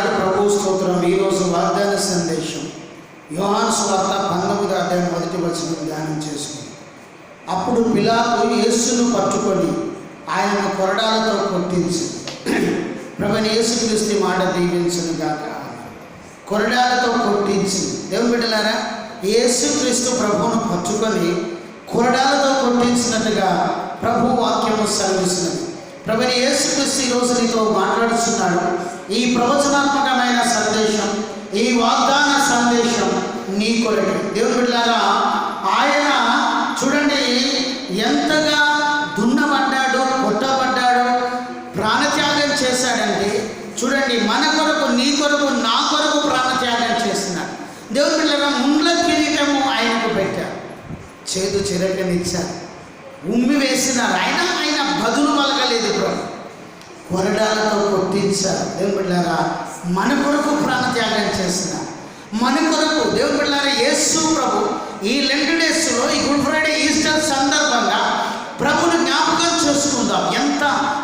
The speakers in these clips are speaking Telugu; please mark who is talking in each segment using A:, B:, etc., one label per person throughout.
A: లాడు ప్రభు స్తోత్రం. ఈరోజు వాగ్దాన సందేశం. యోహాను స్వార్త పంతొమ్మిది అధ్యాయం మొదటి వచ్చిన ధ్యానం చేసుకుంది. అప్పుడు పిలాతు యేసును పట్టుకొని ఆయన కొరడాలతో కొట్టించి. ప్రభుని యేసుక్రీస్తు ఈ మాట దీవించను గాక. కొరడాలతో కొట్టించి. దేవుని బిడ్డలారా యేసుక్రీస్తు ప్రభువును పట్టుకొని కొరడాలతో కొట్టించినట్టుగా ప్రభు వాక్యము సెలవిస్తున్నది ప్రభుని యేసుక్రీస్తు ఈరోజు నీతో మాట్లాడుతున్నాడు. ఈ ప్రవచనాత్మకమైన సందేశం ఈ వాగ్దాన సందేశం నీ కొరకే. దేవుని బిడ్డలారా ఆయన చూడండి ఎంతగా దున్నబడ్డాడు కొట్టబడ్డాడు ప్రాణత్యాగం చేశాడంటే చూడండి మన కొరకు నీ కొరకు నా కొరకు ప్రాణత్యాగం చేస్తున్నాడు. దేవుని పిల్లల ముండ్ల కిరీటము ఆయనకు పెట్టారు. చేదు చిరకనిచ్చారు ఉమ్మి వేసినారు. ఆయన ఆయన బదులు పలకలేదు ప్రభు. కొరడాలతో కొట్టించారు దేవుని బిడ్డారా మన కొరకు ప్రాణత్యాగం చేసిన మన కొరకు దేవుని బిడ్డారా యేసు ప్రభు ఈ లెంట్ డేస్లో ఈ గుడ్ ఫ్రైడే ఈస్టర్ సందర్భంగా ప్రభుని జ్ఞాపకం చేసుకుందాం. ఎంత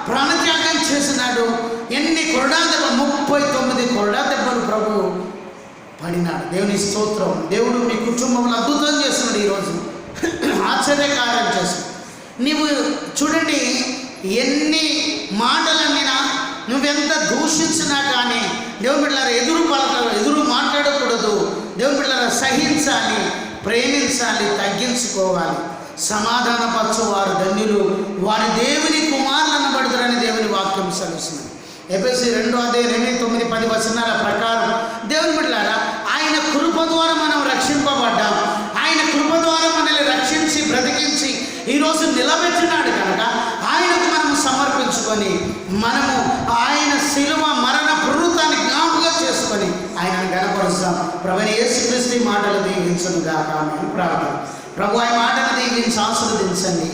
A: ప్రాణత్యాగం చేసినాడు? ఎన్ని కొరడా దెబ్బలు? ముప్పై తొమ్మిది కొరడా దెబ్బలు ప్రభు పడినాడు. దేవుని స్తోత్రం. దేవుడు మీ కుటుంబంలో అద్భుతం చేస్తున్నాడు ఈరోజు. ఆశ్చర్యకారం చేస్తున్నాడు. నీవు ఎన్ని మాటలన్నీనా నువ్వెంత దూషించినా కానీ దేవుని బిడ్డలారా ఎదురు పలక ఎదురు మాట్లాడకూడదు. దేవుని బిడ్డలారా సహించాలి ప్రేమించాలి తగ్గించుకోవాలి. సమాధానపరచు వారు ధన్యులు. వారి దేవుని కుమారులు అనబడుతారని దేవుని వాక్యం సెలవుస్తుంది. ఎపిసి రెండో అదే ఎనిమిది తొమ్మిది పది వచనాల ప్రకారం దేవుని బిడ్డలారా ఆయన కృప ద్వారా మనం రక్షింపబడ్డాం. ఆయన కృప ద్వారా మనల్ని రక్షించి బ్రతికించి ఈరోజు నిలబెట్టినాడు కనుక చేసుకొని మనము ఆయన శిలువ మరణ పురుతాన్ని జ్ఞాపకం చేసుకొని ఆయనను గనపరుస్తాం. ప్రభుని యేసుక్రీస్తు ఈ మాటలు దీవించను గాక మేము ప్రార్థన. ప్రభు ఆయన మాటను దీవించి ఆశీర్వదించండి.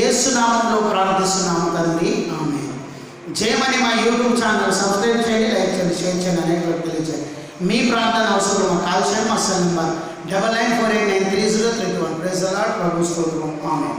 A: ఏసునామంలో ప్రార్థిస్తున్నాము తండ్రి. ఆమె జయమని మా యూట్యూబ్ ఛానల్ సబ్స్క్రైబ్ చేయండి లైక్ చేయండి షేర్ చేయండి అనేక తెలియజేయండి. మీ ప్రార్థన అవసరం మా కాల్ చేయండి మా cell number double nine four eight nine three zero three one. Press allot ప్రభు స్తోత్రం. ఆమె